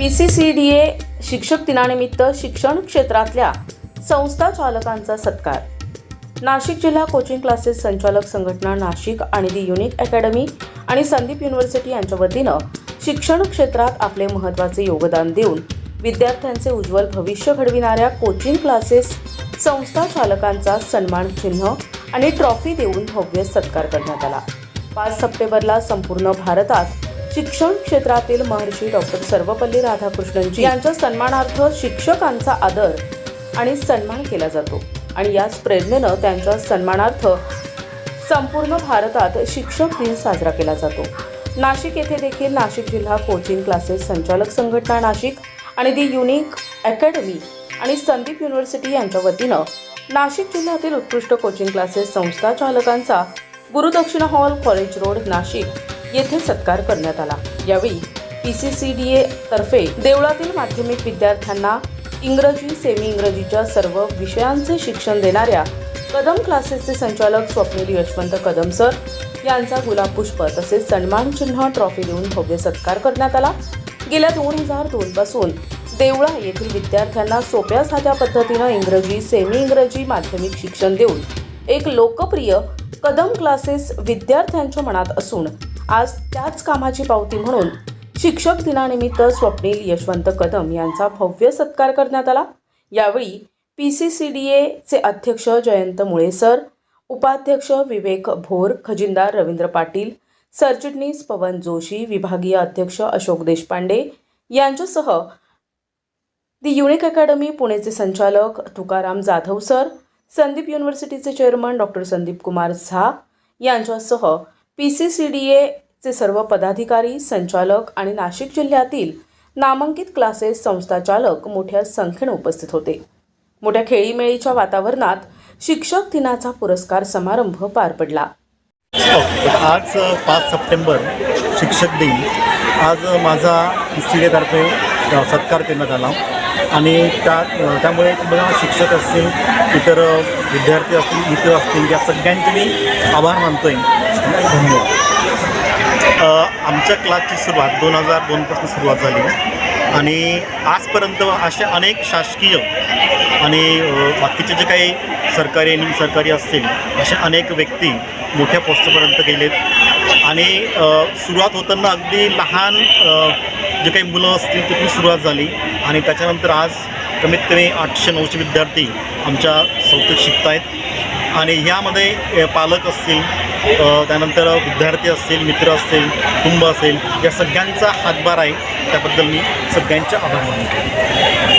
P C C D A शिक्षक दिनानिमित्त शिक्षण क्षेत्रातल्या संस्था चालकांचा सत्कार. नाशिक जिल्हा कोचिंग क्लासेस संचालक संघटना नाशिक आणि दी युनिक अकॅडमी आणि संदीप युनिव्हर्सिटी यांच्या वतीनं शिक्षण क्षेत्रात आपले महत्त्वाचे योगदान देऊन विद्यार्थ्यांचे उज्ज्वल भविष्य घडविणाऱ्या कोचिंग क्लासेस संस्था चालकांचा सन्मान चिन्ह आणि ट्रॉफी देऊन भव्य सत्कार करण्यात आला. पाच सप्टेंबरला संपूर्ण भारतात शिक्षण क्षेत्रातील महर्षी डॉक्टर सर्वपल्ली राधाकृष्णनजी यांच्या सन्मानार्थ शिक्षकांचा आदर आणि सन्मान केला जातो. आणि याच प्रेरणेनं त्यांच्या सन्मानार्थ संपूर्ण भारतात शिक्षक दिन साजरा केला जातो. नाशिक येथे देखील नाशिक जिल्हा कोचिंग क्लासेस संचालक संघटना नाशिक आणि दी युनिक अकॅडमी आणि संदीप युनिव्हर्सिटी यांच्या वतीनं नाशिक जिल्ह्यातील उत्कृष्ट कोचिंग क्लासेस संस्था चालकांचा Gurudakshina hall college road Nashik येथे सत्कार करण्यात आला. यावेळी P C C D A तर्फे देवळातील माध्यमिक विद्यार्थ्यांना इंग्रजी सेमी इंग्रजीच्या सर्व विषयांचे शिक्षण देणाऱ्या कदम क्लासेसचे संचालक स्वप्नील यशवंत कदम सर यांचा गुलाब पुष्प तसेच सन्मान चिन्ह ट्रॉफी देऊन भव्य सत्कार करण्यात आला. गेल्या दोन हजार दोन पासून देवळा येथील विद्यार्थ्यांना सोप्या साध्या पद्धतीनं इंग्रजी सेमी इंग्रजी माध्यमिक शिक्षण देऊन एक लोकप्रिय कदम क्लासेस विद्यार्थ्यांच्या मनात असून आज त्याच कामाची पावती म्हणून शिक्षक दिनानिमित्त स्वप्नील यशवंत कदम यांचा भव्य सत्कार करण्यात आला. यावेळी पी सी सी डी एचे अध्यक्ष जयंत मुळे सर उपाध्यक्ष विवेक भोर खजिनदार रवींद्र पाटील सरचिटणीस पवन जोशी विभागीय अध्यक्ष अशोक देशपांडे यांच्यासह दि युनिक अकॅडमी पुणेचे संचालक तुकाराम जाधव सर संदीप युनिव्हर्सिटीचे चेअरमन डॉक्टर संदीप कुमार झा यांच्यासह पी सी सी डी एचे सर्व पदाधिकारी संचालक आणि नाशिक जिल्ह्यातील नामांकित क्लासेस संस्थाचालक मोठ्या संख्येने उपस्थित होते. मोठ्या खेळीमेळीच्या वातावरणात शिक्षक दिनाचा पुरस्कार समारंभ पार पडला. आज पाच सप्टेंबर शिक्षक दिन. आज माझा सी एतर्फे सत्कार करण्यात आला. आणि त्या त्यामुळे मला शिक्षक असतील इतर विद्यार्थी असतील इतर असतील या सगळ्यांचे मी आभार आहे धन्यवाद. आमच्या क्लासची सुरुवात दोन हजार दोनपासून सुरुवात झाली. आणि आजपर्यंत अशा अनेक शासकीय आणि बाकीचे जे काही सरकारी आणि सरकारी असतील अशा अनेक व्यक्ती मोठ्या पोस्टपर्यंत गेलेत. आणि सुरुवात होताना अगदी लहान जे काही मुलं असतील तिथून सुरुवात झाली. आणि त्याच्यानंतर आज कमीत कमी आठशे नऊशे विद्यार्थी आमच्या संस्थेत शिकत आहेत. आणि ह्यामध्ये पालक असतील त्यानंतर विद्यार्थी असतील मित्र असतील कुटुंब असेल या सगळ्यांचा हातभार आहे. त्याबद्दल मी सगळ्यांचे आभार मानतो.